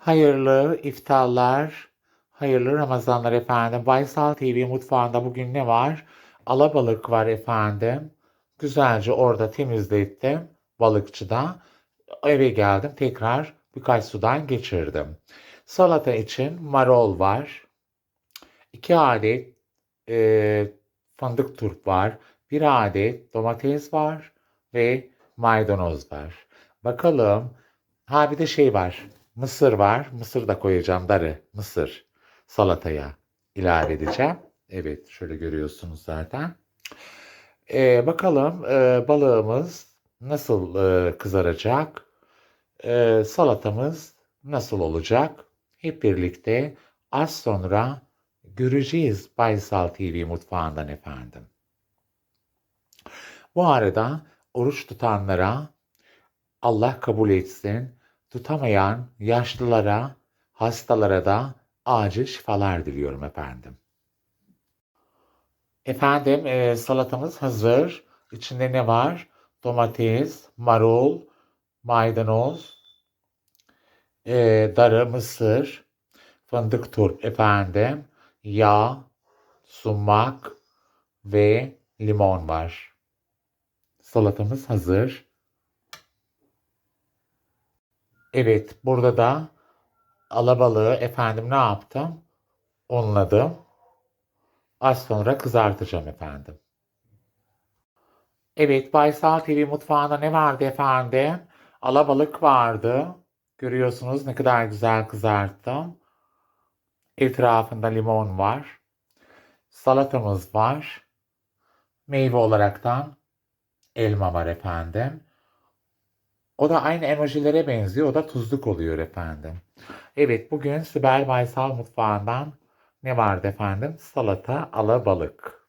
Hayırlı iftarlar, hayırlı Ramazanlar efendim. Baysal TV mutfağında bugün ne var? Alabalık var efendim. Güzelce orada temizlettim balıkçıda. Eve geldim tekrar birkaç sudan geçirdim. Salata için marol var. 2 adet e, fındık turp var. 1 adet domates var ve maydanoz var. Bakalım. Ha bir de şey var. Mısır var. Mısır da koyacağım. Darı. Mısır. Salataya ilave edeceğim. Evet. Şöyle görüyorsunuz zaten. Ee, bakalım e, balığımız nasıl e, kızaracak? E, salatamız nasıl olacak? Hep birlikte az sonra göreceğiz Baysal TV mutfağından efendim. Bu arada oruç tutanlara Allah kabul etsin. Tutamayan yaşlılara, hastalara da acil şifalar diliyorum efendim. Efendim e, salatamız hazır. İçinde ne var? Domates, marul, maydanoz, e, darı, mısır, fındık turp efendim, yağ, sumak ve limon var. Salatamız hazır. Evet, burada da alabalığı efendim ne yaptım? Unladım. Az sonra kızartacağım efendim. Evet, Baysal TV mutfağında ne vardı efendim? Alabalık vardı. Görüyorsunuz ne kadar güzel kızarttım. Etrafında limon var. Salatamız var. Meyve olaraktan elma var efendim. O da aynı emojilere benziyor. O da tuzluk oluyor efendim. Evet bugün Sibel Baysal mutfağından ne vardı efendim? Salata, alabalık.